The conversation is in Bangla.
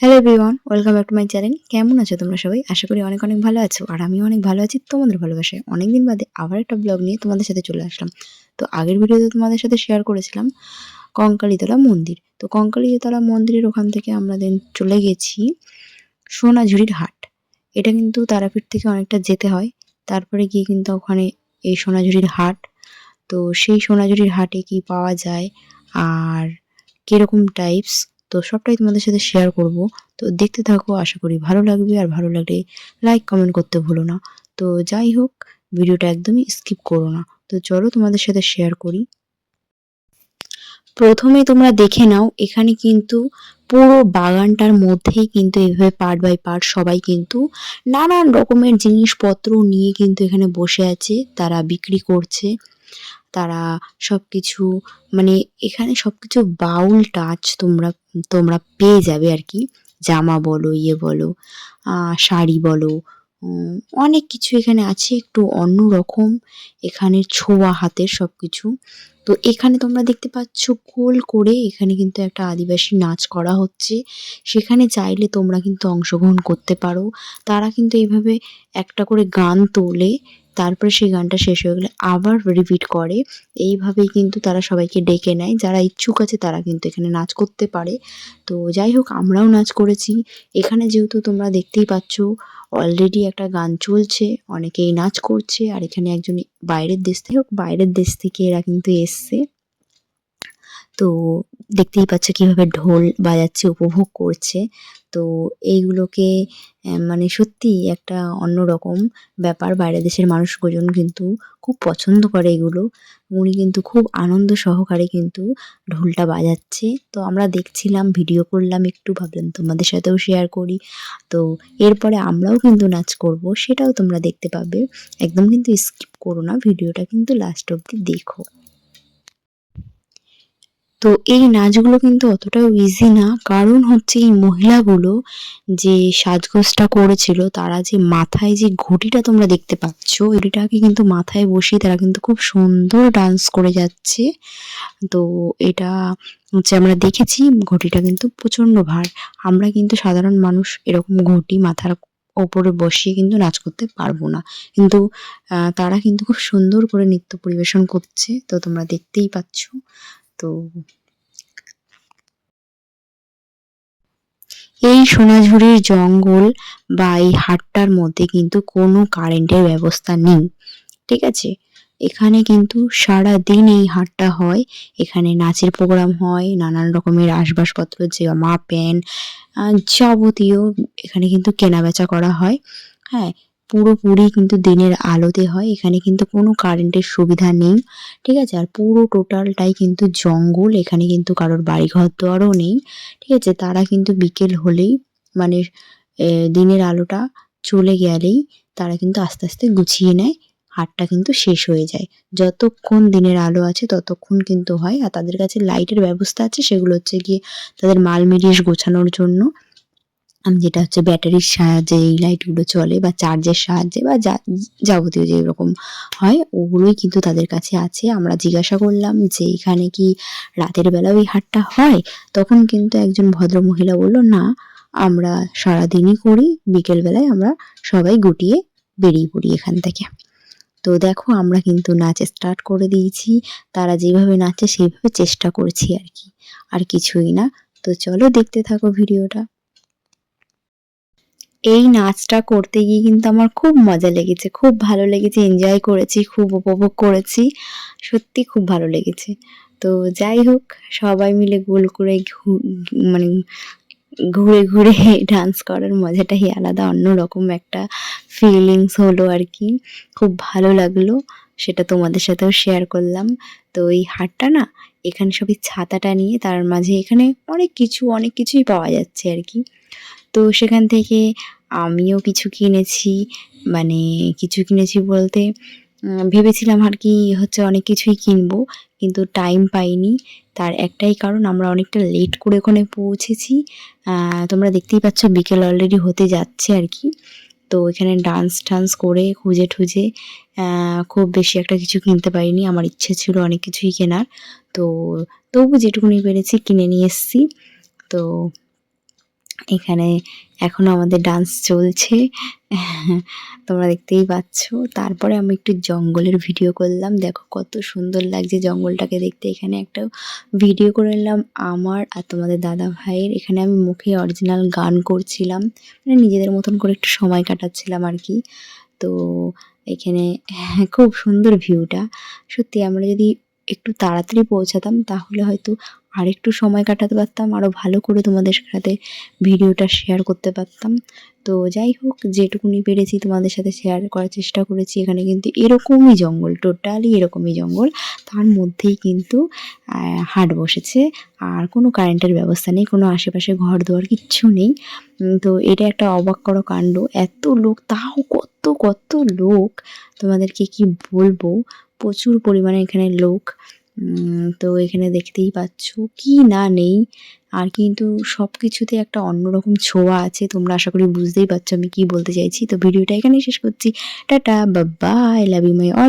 Hello everyone welcome back to my channel কেমন আছো তোমরা সবাই? আশা করি অনেক অনেক ভালো আছো। আর আমিও অনেক ভালো আছি তোমাদের ভালোবাসায়। অনেকদিন বাদে আবার একটা ব্লগ নিয়ে তোমাদের সাথে চলে আসলাম। তো আগের ভিডিওতে তোমাদের সাথে শেয়ার করেছিলাম কঙ্কালীতলা মন্দির। তো কঙ্কালীতলা মন্দিরের ওখান থেকে আমরা দেন চলে গেছি সোনাঝুরির হাট। এটা কিন্তু তারাপীঠ থেকে অনেকটা যেতে হয়। তারপরে গিয়ে কিন্তু ওখানে এই সোনাঝুরির হাট। তো সেই সোনাঝুরির হাটে কি পাওয়া যায়? আর কীরকম টাইপস তো সবটাই তোমাদের সাথে শেয়ার করব। তো দেখতে থাকো, আশা করি ভালো লাগবে। আর ভালো লাগলে লাইক কমেন্ট করতে ভুলো না। তো যাই হোক, ভিডিওটা একদমই স্কিপ করো না। তো চলো তোমাদের সাথে শেয়ার করি। প্রথমে তোমরা দেখে নাও, এখানে কিন্তু পুরো বাগানটার মধ্যেই কিন্তু এভাবে পার্ট বাই পার্ট সবাই কিন্তু নানান রকমের জিনিসপত্র নিয়ে কিন্তু এখানে বসে আছে, তারা বিক্রি করছে। তারা সব কিছু মানে এখানে সব কিছু বাউল টাচ তোমরা তোমরা পেয়ে যাবে আর কি। জামা বলো ইয়ে বলো শাড়ি বলো অনেক কিছু এখানে আছে। একটু অন্য রকম এখানে ছোঁয়া হাতের সব কিছু তো এখানে তোমরা দেখতে পাচ্ছ গোল করে এখানে কিন্তু একটা আদিবাসী নাচ করা হচ্ছে। সেখানে চাইলে তোমরা কিন্তু অংশগ্রহণ করতে পারো। তারা কিন্তু এইভাবে একটা করে গান তোলে। তারপরে সেই গানটা শেষ হয়ে গেলে আবার রিপিট করে। এইভাবেই কিন্তু তারা সবাইকে ডেকে নেয়। যারা ইচ্ছুক আছে তারা কিন্তু এখানে নাচ করতে পারে। তো যাই হোক, আমরাও নাচ করেছি। এখানে যেহেতু তোমরা দেখতেই পাচ্ছ অলরেডি একটা গান চলছে, অনেকেই নাচ করছে, আর এখানে একজন বাইরের দেশ থেকে হোক বাইরের দেশ থেকে এরা কিন্তু এসছে। তো দেখতেই পাচ্ছ কীভাবে ঢোল বাজাচ্ছে, উপভোগ করছে। তো এইগুলোকে মানে সত্যি একটা অন্যরকম ব্যাপার। বাইরের দেশের মানুষজন কিন্তু খুব পছন্দ করে এগুলো। উনি কিন্তু খুব আনন্দ সহকারে কিন্তু ঢোলটা বাজাচ্ছে। তো আমরা দেখছিলাম, ভিডিও করলাম একটু, ভাবলাম তোমাদের সাথেও শেয়ার করি। তো এরপরে আমরাও কিন্তু নাচ করব, সেটাও তোমরা দেখতে পাবে। একদম কিন্তু স্কিপ করো না, ভিডিওটা কিন্তু লাস্ট অবধি দেখো। তো এই নাচগুলো কিন্তু অতটাও ইজি না। কারণ হচ্ছে এই মহিলাগুলো যে সাজগোজটা করেছিল, তারা যে মাথায় যে ঘটিটা তোমরা দেখতে পাচ্ছ, এটাকে কিন্তু মাথায় বসিয়ে তারা কিন্তু খুব সুন্দর ডান্স করে যাচ্ছে। তো এটা হচ্ছে আমরা দেখেছি, ঘটিটা কিন্তু প্রচণ্ড ভার। আমরা কিন্তু সাধারণ মানুষ এরকম ঘটি মাথার ওপরে বসিয়ে কিন্তু নাচ করতে পারব না। কিন্তু তারা কিন্তু খুব সুন্দর করে নৃত্য পরিবেশন করছে, তো তোমরা দেখতেই পাচ্ছ। তো এই সোনাঝুরির জঙ্গল বা এই হাটটার মধ্যে কিন্তু কোনো কারেন্টের ব্যবস্থা নেই, ঠিক আছে? এখানে কিন্তু সারা দিন এই হাটটা হয়। এখানে নাচের প্রোগ্রাম হয়, নানান রকমের আসবাবপত্র জামা, প্যান্ট যাবতীয় এখানে কিন্তু কেনাবেচা করা হয়। হ্যাঁ পুরোপুরি কিন্তু দিনের আলোতে হয়। এখানে কিন্তু কোনো কারেন্টের সুবিধা নেই, ঠিক আছে? আর পুরো টোটালটাই কিন্তু জঙ্গল, এখানে কিন্তু কারোর বাড়িঘর দোয়ারও নেই, ঠিক আছে? তারা কিন্তু বিকেল হলেই মানে দিনের আলোটা চলে গেলেই তারা কিন্তু আস্তে আস্তে গুছিয়ে নেয়, হাটটা কিন্তু শেষ হয়ে যায়। যতক্ষণ দিনের আলো আছে, ততক্ষণ কিন্তু হয়। আর তাদের কাছে লাইটের ব্যবস্থা আছে, সেগুলো হচ্ছে গিয়ে তাদের মাল মিরিশ গোছানোর জন্য। যেটা হচ্ছে ব্যাটারির সাহায্যে এই লাইটগুলো চলে বা চার্জের সাহায্যে বা যা, যাবতীয় যে রকম হয়, ওগুলোই কিন্তু তাদের কাছে আছে। আমরা জিজ্ঞাসা করলাম যে এখানে কি রাতের বেলা ওই হাটটা হয়? তখন কিন্তু একজন ভদ্র মহিলা বলল, না, আমরা সারাদিনই করি, বিকেলবেলায় আমরা সবাই গুটিয়ে বেরিয়ে পড়ি এখান থেকে। তো দেখো, আমরা কিন্তু নাচ স্টার্ট করে দিয়েছি। তারা যেভাবে নাচে সেইভাবে চেষ্টা করছি আর কি, আর কিছুই না। তো চলো দেখতে থাকো ভিডিওটা। এই নাচটা করতে গিয়ে কিন্তু আমার খুব মজা লেগেছে, খুব ভালো লেগেছে এনজয় করেছি, খুব উপভোগ করেছি, সত্যি খুব ভালো লেগেছে। তো যাই হোক, সবাই মিলে গোল করে মানে ঘুরে ঘুরে ডান্স করার মজাটাই আলাদা, অন্যরকম একটা ফিলিংস হলো আর কি। খুব ভালো লাগল, সেটা তোমাদের সাথেও শেয়ার করলাম। তো এই হাটটা না, এখানে সবই ছাতাটা নিয়ে তার মাঝে এখানে অনেক কিছু, অনেক কিছুই পাওয়া যাচ্ছে আর কি। তো সেখান থেকে আমিও কিছু কিনেছি মানে কিছু কিনেছি বলতে ভেবেছিলাম আর কি হচ্ছে অনেক কিছুই কিনবো, কিন্তু টাইম পাইনি। তার একটাই কারণ, আমরা অনেকটা লেট করে ওখানে পৌঁছেছি। তোমরা দেখতেই পাচ্ছ বিকেল অলরেডি হতে যাচ্ছে আর কি। তো এখানে ডান্স টান্স করে খুঁজে ঠুজে খুব বেশি একটা কিছু কিনতে পারিনি। আমার ইচ্ছে ছিল অনেক কিছুই কেনার। তো তবু যেটুকুনি পেরেছি কিনে নিয়ে এসেছি। তো এখানে এখনও আমাদের ডান্স চলছে। তোমরা দেখতেই পাচ্ছ। তারপরে আমি একটু জঙ্গলের ভিডিও করলাম। দেখো কত সুন্দর লাগছে জঙ্গলটাকে দেখতে। এখানে একটা ভিডিও করে নিলাম আমার আর তোমাদের দাদা ভাইয়ের। এখানে আমি মুখে অরিজিনাল গান করছিলাম। মানে নিজেদের মতন করে একটু সময় কাটাচ্ছিলাম আর কি। তো এখানে খুব সুন্দর ভিউটা সত্যি আমরা যদি একটু তাড়াতাড়ি পৌঁছাতাম, তাহলে হয়তো আরেকটু সময় কাটাতে পারতাম আরও ভালো করে তোমাদের সাথে ভিডিওটা শেয়ার করতে পারতাম। তো যাই হোক, যেটুকুনি পেরেছি তোমাদের সাথে শেয়ার করার চেষ্টা করেছি, এখানে কিন্তু এরকমই জঙ্গল টোটালি এরকমই জঙ্গল। তার মধ্যেই কিন্তু হাট বসেছে, আর কোনো কারেন্টের ব্যবস্থা নেই, কোনো আশেপাশে ঘর দুয়ার কিচ্ছু নেই। তো এটা একটা অবাক করা কাণ্ড। এত লোক, তাও কত কত লোক? তোমাদেরকে কি বলব? প্রচুর পরিমাণে এখানে লোক। তো এখানে দেখতেই পাচ্ছ কি না নেই। আর কিন্তু সব কিছুতে একটা অন্যরকম ছোঁয়া আছে, তোমরা আশা করি বুঝতেই পারছ আমি কি বলতে চাইছি। তো ভিডিওটা এখানেই শেষ করছি। টাটা বাবা I love you my all